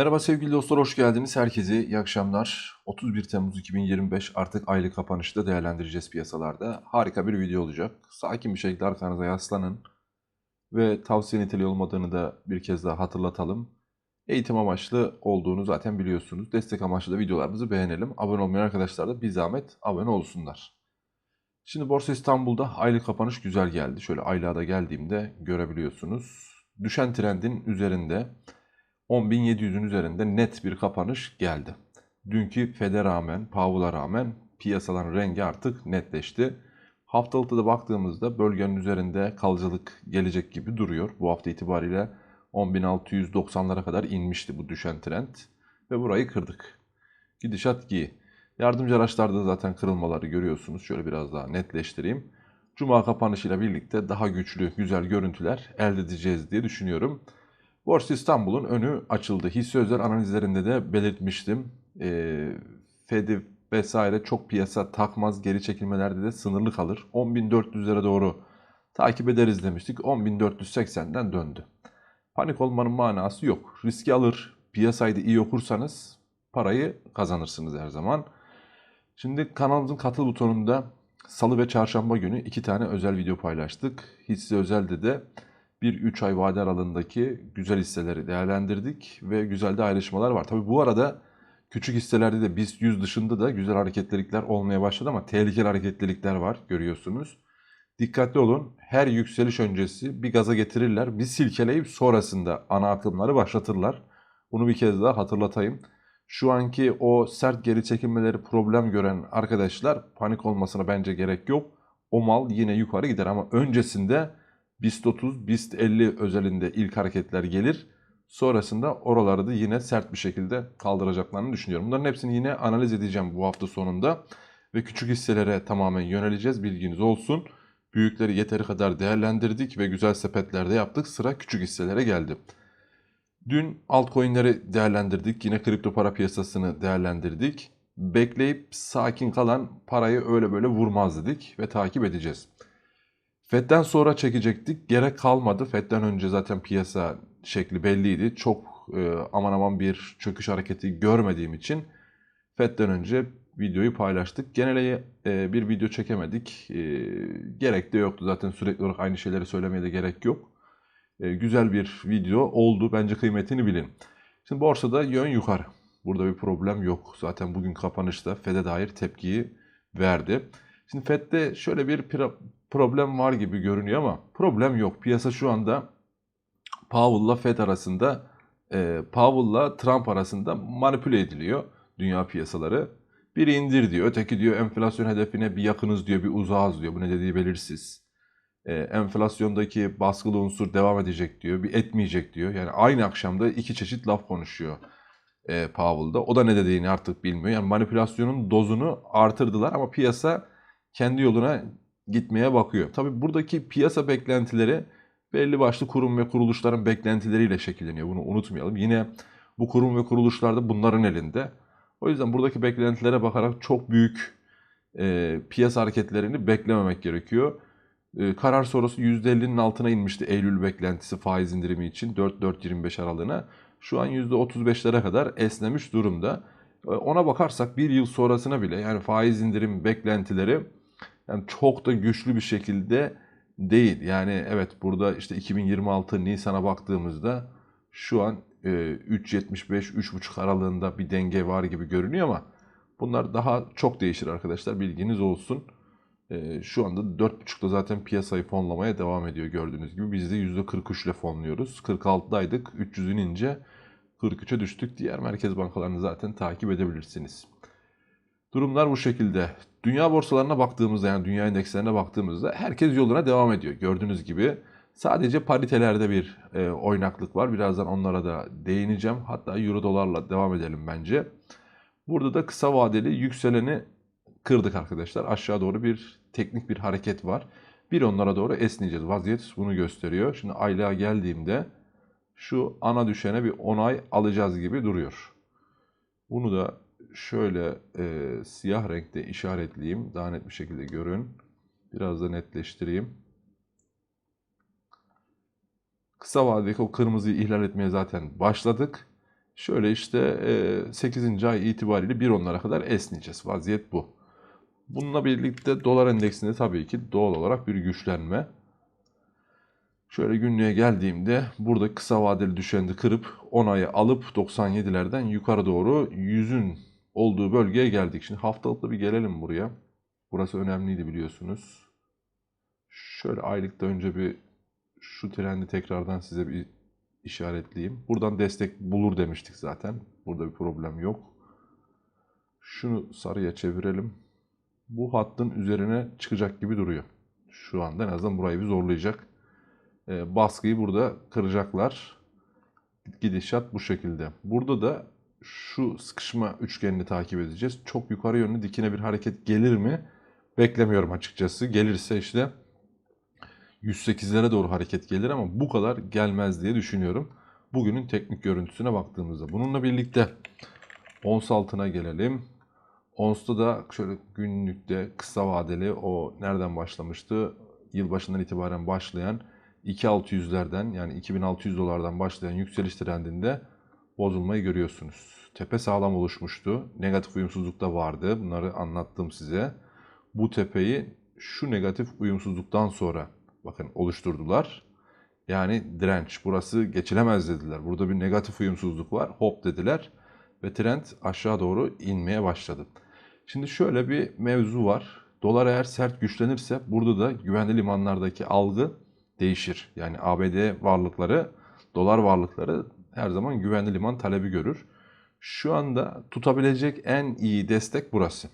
Merhaba sevgili dostlar, hoş geldiniz. Herkese iyi akşamlar. 31 Temmuz 2025 artık aylık kapanışta değerlendireceğiz piyasalarda. Harika bir video olacak. Sakin bir şekilde arkanıza yaslanın. Ve tavsiye niteliği olmadığını da bir kez daha hatırlatalım. Eğitim amaçlı olduğunu zaten biliyorsunuz. Destek amaçlı da videolarımızı beğenelim. Abone olmayan arkadaşlar da bir zahmet abone olsunlar. Şimdi Borsa İstanbul'da aylık kapanış güzel geldi. Şöyle aylığa da geldiğimde görebiliyorsunuz. Düşen trendin üzerinde 10.700'ün üzerinde net bir kapanış geldi. Dünkü FED'e rağmen, Powell'a rağmen piyasaların rengi artık netleşti. Haftalıkta da baktığımızda bölgenin üzerinde kalıcılık gelecek gibi duruyor. Bu hafta itibariyle 10.690'lara kadar inmişti bu düşen trend ve burayı kırdık. Gidişat iyi. Yardımcı araçlarda zaten kırılmaları görüyorsunuz. Şöyle biraz daha netleştireyim. Cuma kapanışıyla birlikte daha güçlü, güzel görüntüler elde edeceğiz diye düşünüyorum. Borsa İstanbul'un önü açıldı. Hisse özel analizlerinde de belirtmiştim. E, Fed'i vesaire çok piyasa takmaz. Geri çekilmelerde de sınırlı kalır. 10.400'lere doğru takip ederiz demiştik. 10.480'den döndü. Panik olmanın manası yok. Riski alır, piyasayı da iyi okursanız parayı kazanırsınız her zaman. Şimdi kanalımızın katıl butonunda salı ve çarşamba günü iki tane özel video paylaştık. Hisse özelde de bir 3 ay vade aralığındaki güzel hisseleri değerlendirdik ve güzel de ayrışmalar var. Tabi bu arada küçük hisselerde de BIST 100 dışında da güzel hareketlilikler olmaya başladı ama tehlikeli hareketlilikler var görüyorsunuz. Dikkatli olun. Her yükseliş öncesi bir gaza getirirler. Bir silkeleyip sonrasında ana akımları başlatırlar. Bunu bir kez daha hatırlatayım. Şu anki o sert geri çekilmeleri problem gören arkadaşlar panik olmasına bence gerek yok. O mal yine yukarı gider ama öncesinde BIST 30, BIST 50 özelinde ilk hareketler gelir. Sonrasında oraları da yine sert bir şekilde kaldıracaklarını düşünüyorum. Bunların hepsini yine analiz edeceğim bu hafta sonunda. Ve küçük hisselere tamamen yöneleceğiz. Bilginiz olsun. Büyükleri yeteri kadar değerlendirdik ve güzel sepetlerde yaptık. Sıra küçük hisselere geldi. Dün altcoin'leri değerlendirdik. Yine kripto para piyasasını değerlendirdik. Bekleyip sakin kalan parayı öyle böyle vurmaz dedik ve takip edeceğiz. FED'den sonra çekecektik. Gerek kalmadı. FED'den önce zaten piyasa şekli belliydi. Çok e, aman aman bir çöküş hareketi görmediğim için FED'den önce videoyu paylaştık. Genele e, bir video çekemedik. E, gerek de yoktu. Zaten sürekli olarak aynı şeyleri söylemeye de gerek yok. E, güzel bir video oldu. Bence kıymetini bilin. Şimdi borsada yön yukarı. Burada bir problem yok. Zaten bugün kapanışta FED'e dair tepkiyi verdi. Şimdi FED'de şöyle bir problem var gibi görünüyor ama problem yok. Piyasa şu anda Powell'la Fed arasında, e, Powell'la Trump arasında manipüle ediliyor dünya piyasaları. Biri indir diyor, öteki diyor enflasyon hedefine bir yakınız diyor, bir uzağız diyor. Bu ne dediği belirsiz. E, enflasyondaki baskılı unsur devam edecek diyor, bir etmeyecek diyor. Yani aynı akşamda iki çeşit laf konuşuyor e, Powell'da. O da ne dediğini artık bilmiyor. Yani manipülasyonun dozunu artırdılar ama piyasa kendi yoluna gitmeye bakıyor. Tabi buradaki piyasa beklentileri belli başlı kurum ve kuruluşların beklentileriyle şekilleniyor. Bunu unutmayalım. Yine bu kurum ve kuruluşlar da bunların elinde. O yüzden buradaki beklentilere bakarak çok büyük e, piyasa hareketlerini beklememek gerekiyor. E, karar sonrası %50'nin altına inmişti Eylül beklentisi faiz indirimi için 4-4-25 aralığına. Şu an %35'lere kadar esnemiş durumda. E, ona bakarsak bir yıl sonrasına bile yani faiz indirim beklentileri yani çok da güçlü bir şekilde değil. Yani evet burada işte 2026 Nisan'a baktığımızda şu an e, 3.75-3.5 aralığında bir denge var gibi görünüyor ama bunlar daha çok değişir arkadaşlar bilginiz olsun. E, şu anda 4.5'da zaten piyasayı fonlamaya devam ediyor gördüğünüz gibi. Biz de %43 ile fonluyoruz. 46'daydık 300'ün ince 43'e düştük. Diğer merkez bankalarını zaten takip edebilirsiniz. Durumlar bu şekilde. Dünya borsalarına baktığımızda yani dünya endekslerine baktığımızda herkes yoluna devam ediyor. Gördüğünüz gibi sadece paritelerde bir e, oynaklık var. Birazdan onlara da değineceğim. Hatta euro dolarla devam edelim bence. Burada da kısa vadeli yükseleni kırdık arkadaşlar. Aşağı doğru bir teknik bir hareket var. Bir onlara doğru esneyeceğiz. Vaziyet bunu gösteriyor. Şimdi aylığa geldiğimde şu ana düşene bir onay alacağız gibi duruyor. Bunu da şöyle e, siyah renkte işaretleyeyim. Daha net bir şekilde görün. Biraz da netleştireyim. Kısa vadedeki o kırmızıyı ihlal etmeye zaten başladık. Şöyle işte e, 8. ay itibariyle 1.10'lara kadar esneyeceğiz. Vaziyet bu. Bununla birlikte dolar endeksinde tabii ki doğal olarak bir güçlenme. Şöyle günlüğe geldiğimde burada kısa vadeli düşeni kırıp 10 ayı alıp 97'lerden yukarı doğru 100'ün olduğu bölgeye geldik. Şimdi haftalıkta bir gelelim buraya. Burası önemliydi biliyorsunuz. Şöyle aylıkta önce bir şu trendi tekrardan size bir işaretleyeyim. Buradan destek bulur demiştik zaten. Burada bir problem yok. Şunu sarıya çevirelim. Bu hattın üzerine çıkacak gibi duruyor. Şu anda en azından burayı bir zorlayacak. Ee, baskıyı burada kıracaklar. Gidişat bu şekilde. Burada da şu sıkışma üçgenini takip edeceğiz. Çok yukarı yönlü dikine bir hareket gelir mi? Beklemiyorum açıkçası. Gelirse işte 108'lere doğru hareket gelir ama bu kadar gelmez diye düşünüyorum. Bugünün teknik görüntüsüne baktığımızda. Bununla birlikte ons altına gelelim. Ons'ta da şöyle günlükte kısa vadeli o nereden başlamıştı? Yılbaşından itibaren başlayan 2600'lerden yani 2600 dolardan başlayan yükseliş trendinde bozulmayı görüyorsunuz. Tepe sağlam oluşmuştu. Negatif uyumsuzluk da vardı. Bunları anlattım size. Bu tepeyi şu negatif uyumsuzluktan sonra bakın oluşturdular. Yani direnç. Burası geçilemez dediler. Burada bir negatif uyumsuzluk var. Hop dediler. Ve trend aşağı doğru inmeye başladı. Şimdi şöyle bir mevzu var. Dolar eğer sert güçlenirse burada da güvenli limanlardaki algı değişir. Yani ABD varlıkları, dolar varlıkları her zaman güvenli liman talebi görür. Şu anda tutabilecek en iyi destek burası.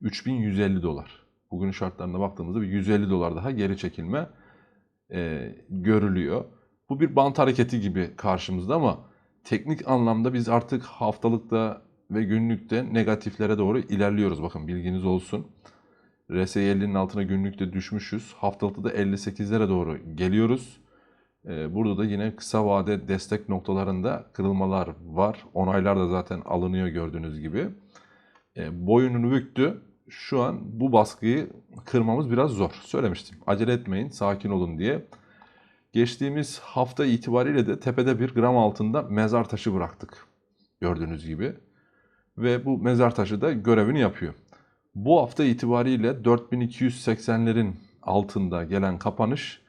3150 dolar. Bugünün şartlarına baktığımızda bir 150 dolar daha geri çekilme e, görülüyor. Bu bir bant hareketi gibi karşımızda ama teknik anlamda biz artık haftalıkta ve günlükte negatiflere doğru ilerliyoruz. Bakın bilginiz olsun. RSI 50'nin altına günlükte düşmüşüz. Haftalıkta da 58'lere doğru geliyoruz. Ee, burada da yine kısa vade destek noktalarında kırılmalar var. Onaylar da zaten alınıyor gördüğünüz gibi. Ee, boyununu büktü. Şu an bu baskıyı kırmamız biraz zor. Söylemiştim. Acele etmeyin, sakin olun diye. Geçtiğimiz hafta itibariyle de tepede bir gram altında mezar taşı bıraktık. Gördüğünüz gibi. Ve bu mezar taşı da görevini yapıyor. Bu hafta itibariyle 4280'lerin altında gelen kapanış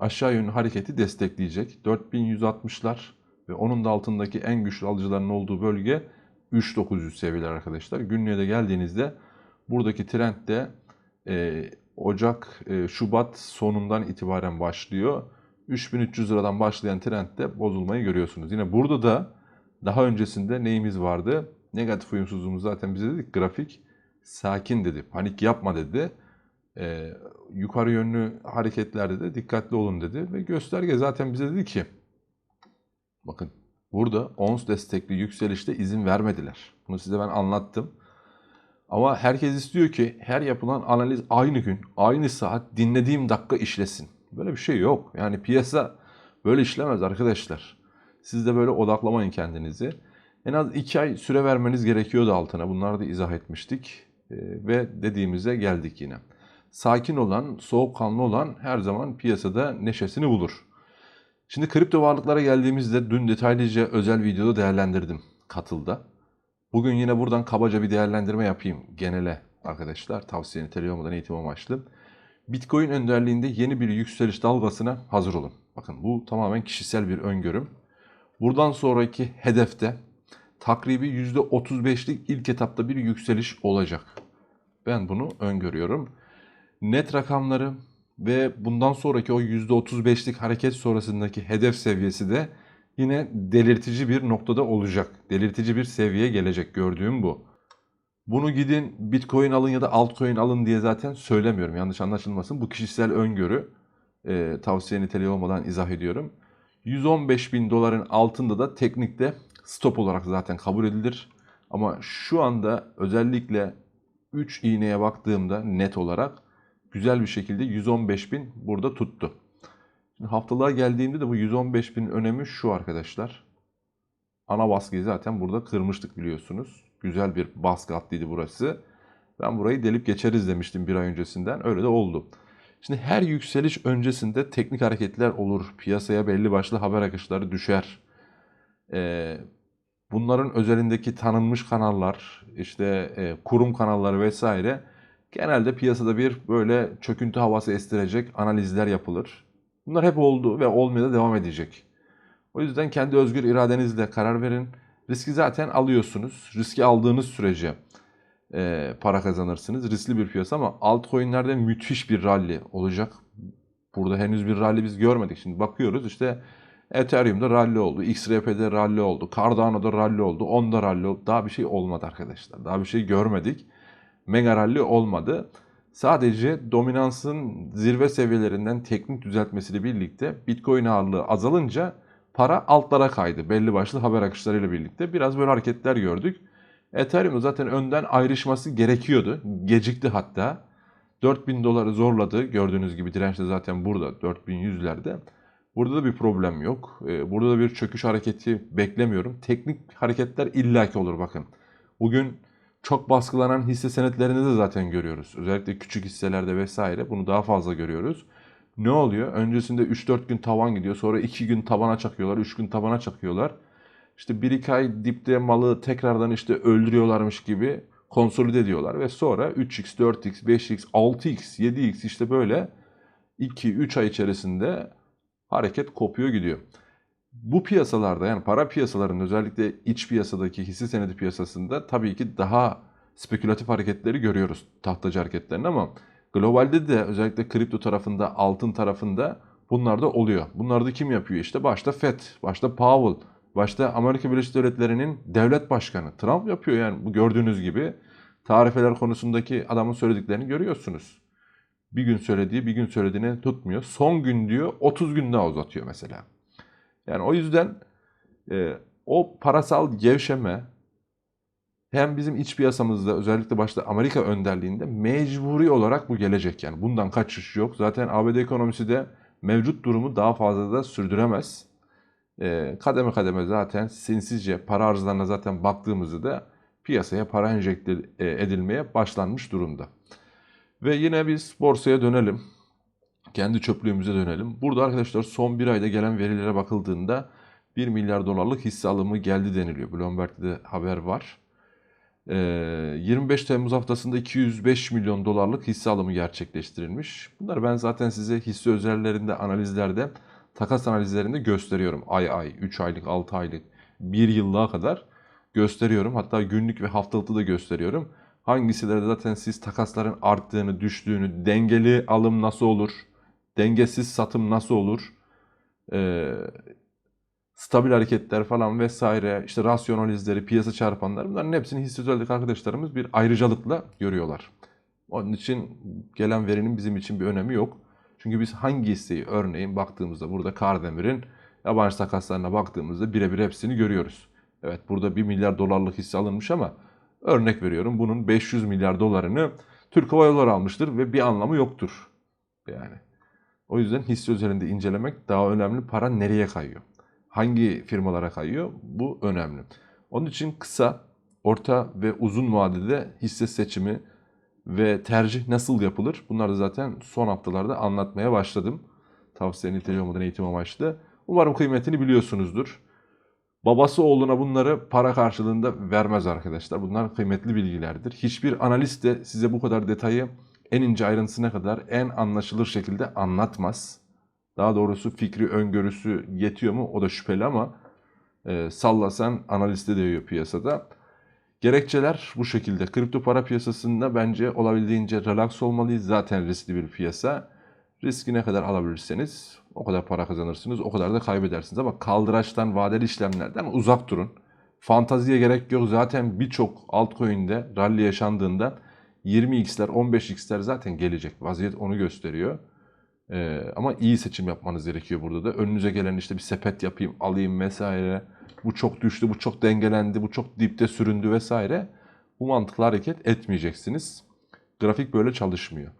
aşağı yönlü hareketi destekleyecek. 4160'lar ve onun da altındaki en güçlü alıcıların olduğu bölge 3900 seviyeler arkadaşlar. Günlüğe de geldiğinizde buradaki trend de e, Ocak, e, Şubat sonundan itibaren başlıyor. 3300 liradan başlayan trendde bozulmayı görüyorsunuz. Yine burada da daha öncesinde neyimiz vardı? Negatif uyumsuzluğumuz zaten bize dedik grafik sakin dedi. Panik yapma dedi. Ee, yukarı yönlü hareketlerde de dikkatli olun dedi. Ve gösterge zaten bize dedi ki bakın burada ons destekli yükselişte izin vermediler. Bunu size ben anlattım. Ama herkes istiyor ki her yapılan analiz aynı gün, aynı saat, dinlediğim dakika işlesin. Böyle bir şey yok. Yani piyasa böyle işlemez arkadaşlar. Siz de böyle odaklamayın kendinizi. En az 2 ay süre vermeniz gerekiyordu altına. Bunları da izah etmiştik. Ee, ve dediğimize geldik yine. Sakin olan, soğukkanlı olan her zaman piyasada neşesini bulur. Şimdi kripto varlıklara geldiğimizde dün detaylıca özel videoda değerlendirdim katılda. Bugün yine buradan kabaca bir değerlendirme yapayım genele arkadaşlar. Tavsiye niteliği olmadan eğitim amaçlı. Bitcoin önderliğinde yeni bir yükseliş dalgasına hazır olun. Bakın bu tamamen kişisel bir öngörüm. Buradan sonraki hedefte takribi %35'lik ilk etapta bir yükseliş olacak. Ben bunu öngörüyorum. Net rakamları ve bundan sonraki o %35'lik hareket sonrasındaki hedef seviyesi de yine delirtici bir noktada olacak. Delirtici bir seviyeye gelecek gördüğüm bu. Bunu gidin Bitcoin alın ya da altcoin alın diye zaten söylemiyorum. Yanlış anlaşılmasın. Bu kişisel öngörü e, tavsiye niteliği olmadan izah ediyorum. 115 bin doların altında da teknikte stop olarak zaten kabul edilir. Ama şu anda özellikle 3 iğneye baktığımda net olarak güzel bir şekilde 115 bin burada tuttu. Şimdi haftalığa geldiğimde de bu 115 bin önemi şu arkadaşlar. Ana baskıyı zaten burada kırmıştık biliyorsunuz. Güzel bir baskı hattıydı burası. Ben burayı delip geçeriz demiştim bir ay öncesinden. Öyle de oldu. Şimdi her yükseliş öncesinde teknik hareketler olur. Piyasaya belli başlı haber akışları düşer. Ee, bunların özelindeki tanınmış kanallar, işte e, kurum kanalları vesaire genelde piyasada bir böyle çöküntü havası estirecek analizler yapılır. Bunlar hep oldu ve olmaya da devam edecek. O yüzden kendi özgür iradenizle karar verin. Riski zaten alıyorsunuz. Riski aldığınız sürece e, para kazanırsınız. Riskli bir piyasa ama altcoin'lerde müthiş bir rally olacak. Burada henüz bir rally biz görmedik. Şimdi bakıyoruz işte Ethereum'da rally oldu, XRP'de rally oldu, Cardano'da rally oldu, Onda rally oldu. Daha bir şey olmadı arkadaşlar. Daha bir şey görmedik. Mega rally olmadı. Sadece dominansın zirve seviyelerinden teknik düzeltmesiyle birlikte Bitcoin ağırlığı azalınca para altlara kaydı. Belli başlı haber akışlarıyla birlikte. Biraz böyle hareketler gördük. Ethereum zaten önden ayrışması gerekiyordu. Gecikti hatta. 4000 doları zorladı. Gördüğünüz gibi direnç de zaten burada 4100'lerde. Burada da bir problem yok. Ee, Burada da bir çöküş hareketi beklemiyorum. Teknik hareketler illaki olur bakın. Bugün çok baskılanan hisse senetlerini de zaten görüyoruz. Özellikle küçük hisselerde vesaire bunu daha fazla görüyoruz. Ne oluyor? Öncesinde 3-4 gün tavan gidiyor. Sonra 2 gün tabana çakıyorlar. 3 gün tabana çakıyorlar. İşte 1-2 ay dipte malı tekrardan işte öldürüyorlarmış gibi konsolide ediyorlar. Ve sonra 3x, 4x, 5x, 6x, 7x işte böyle 2-3 ay içerisinde hareket kopuyor gidiyor. Bu piyasalarda yani para piyasalarında özellikle iç piyasadaki hisse senedi piyasasında tabii ki daha spekülatif hareketleri görüyoruz. Tahtacı hareketlerini ama globalde de özellikle kripto tarafında, altın tarafında bunlar da oluyor. Bunları da kim yapıyor? İşte başta Fed, başta Powell, başta Amerika Birleşik Devletleri'nin devlet başkanı Trump yapıyor yani bu gördüğünüz gibi tarifeler konusundaki adamın söylediklerini görüyorsunuz. Bir gün söylediği bir gün söylediğini tutmuyor. Son gün diyor 30 gün daha uzatıyor mesela. Yani o yüzden e, o parasal gevşeme hem bizim iç piyasamızda özellikle başta Amerika önderliğinde mecburi olarak bu gelecek. Yani bundan kaçış yok. Zaten ABD ekonomisi de mevcut durumu daha fazla da sürdüremez. E, kademe kademe zaten sinsizce para arzlarına zaten baktığımızda da piyasaya para enjekte edilmeye başlanmış durumda. Ve yine biz borsaya dönelim. Kendi çöplüğümüze dönelim. Burada arkadaşlar son bir ayda gelen verilere bakıldığında 1 milyar dolarlık hisse alımı geldi deniliyor. Bloomberg'de de haber var. Ee, 25 Temmuz haftasında 205 milyon dolarlık hisse alımı gerçekleştirilmiş. Bunları ben zaten size hisse özellerinde, analizlerde, takas analizlerinde gösteriyorum. Ay ay, 3 aylık, 6 aylık, 1 yıllığa kadar gösteriyorum. Hatta günlük ve haftalıkta da gösteriyorum. Hangisilerde zaten siz takasların arttığını, düştüğünü, dengeli alım nasıl olur, dengesiz satım nasıl olur, ee, stabil hareketler falan vesaire, işte rasyonalizleri, piyasa çarpanları bunların hepsini hisse arkadaşlarımız bir ayrıcalıkla görüyorlar. Onun için gelen verinin bizim için bir önemi yok. Çünkü biz hangi hisseyi örneğin baktığımızda burada Kardemir'in yabancı takaslarına baktığımızda birebir hepsini görüyoruz. Evet burada 1 milyar dolarlık hisse alınmış ama örnek veriyorum bunun 500 milyar dolarını Türk Hava Yolları almıştır ve bir anlamı yoktur. Yani o yüzden hisse üzerinde incelemek daha önemli. Para nereye kayıyor? Hangi firmalara kayıyor? Bu önemli. Onun için kısa, orta ve uzun vadede hisse seçimi ve tercih nasıl yapılır? Bunları zaten son haftalarda anlatmaya başladım. Tavsiye niteliği olmadan eğitim amaçlı. Umarım kıymetini biliyorsunuzdur. Babası oğluna bunları para karşılığında vermez arkadaşlar. Bunlar kıymetli bilgilerdir. Hiçbir analist de size bu kadar detayı en ince ayrıntısına kadar en anlaşılır şekilde anlatmaz. Daha doğrusu fikri öngörüsü yetiyor mu o da şüpheli ama e, sallasan analiste değiyor piyasada. Gerekçeler bu şekilde. Kripto para piyasasında bence olabildiğince relax olmalıyız. Zaten riskli bir piyasa. Riski ne kadar alabilirseniz o kadar para kazanırsınız, o kadar da kaybedersiniz. Ama kaldıraçtan, vadeli işlemlerden uzak durun. Fantaziye gerek yok. Zaten birçok altcoin'de rally yaşandığında 20x'ler, 15x'ler zaten gelecek. Vaziyet onu gösteriyor. Ee, ama iyi seçim yapmanız gerekiyor burada da. Önünüze gelen işte bir sepet yapayım, alayım vesaire. Bu çok düştü, bu çok dengelendi, bu çok dipte süründü vesaire. Bu mantıkla hareket etmeyeceksiniz. Grafik böyle çalışmıyor.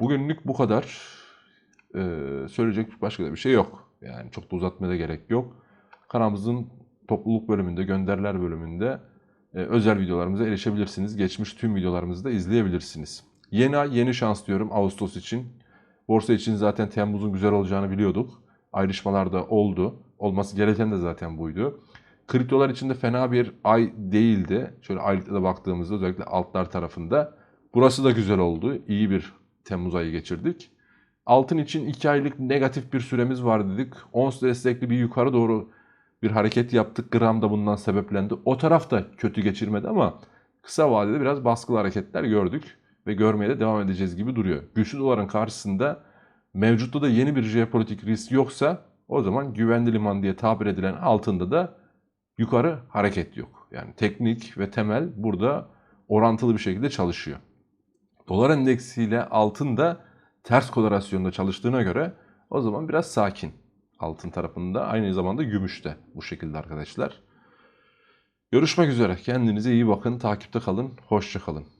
Bugünlük bu kadar. Ee, söyleyecek başka da bir şey yok. Yani çok da uzatmaya da gerek yok. Kanalımızın topluluk bölümünde, gönderiler bölümünde özel videolarımıza erişebilirsiniz. Geçmiş tüm videolarımızı da izleyebilirsiniz. Yeni ay, yeni şans diyorum Ağustos için. Borsa için zaten Temmuz'un güzel olacağını biliyorduk. Ayrışmalar da oldu. Olması gereken de zaten buydu. Kriptolar içinde fena bir ay değildi. Şöyle aylıkta da baktığımızda özellikle altlar tarafında. Burası da güzel oldu. İyi bir Temmuz ayı geçirdik. Altın için 2 aylık negatif bir süremiz var dedik. Ons destekli bir yukarı doğru bir hareket yaptık. Gram da bundan sebeplendi. O taraf da kötü geçirmedi ama kısa vadede biraz baskılı hareketler gördük ve görmeye de devam edeceğiz gibi duruyor. Güçlü doların karşısında mevcutta da yeni bir jeopolitik risk yoksa o zaman güvenli liman diye tabir edilen altında da yukarı hareket yok. Yani teknik ve temel burada orantılı bir şekilde çalışıyor. Dolar endeksiyle altın da ters korelasyonda çalıştığına göre o zaman biraz sakin altın tarafında. Aynı zamanda gümüş de bu şekilde arkadaşlar. Görüşmek üzere. Kendinize iyi bakın. Takipte kalın. Hoşça kalın.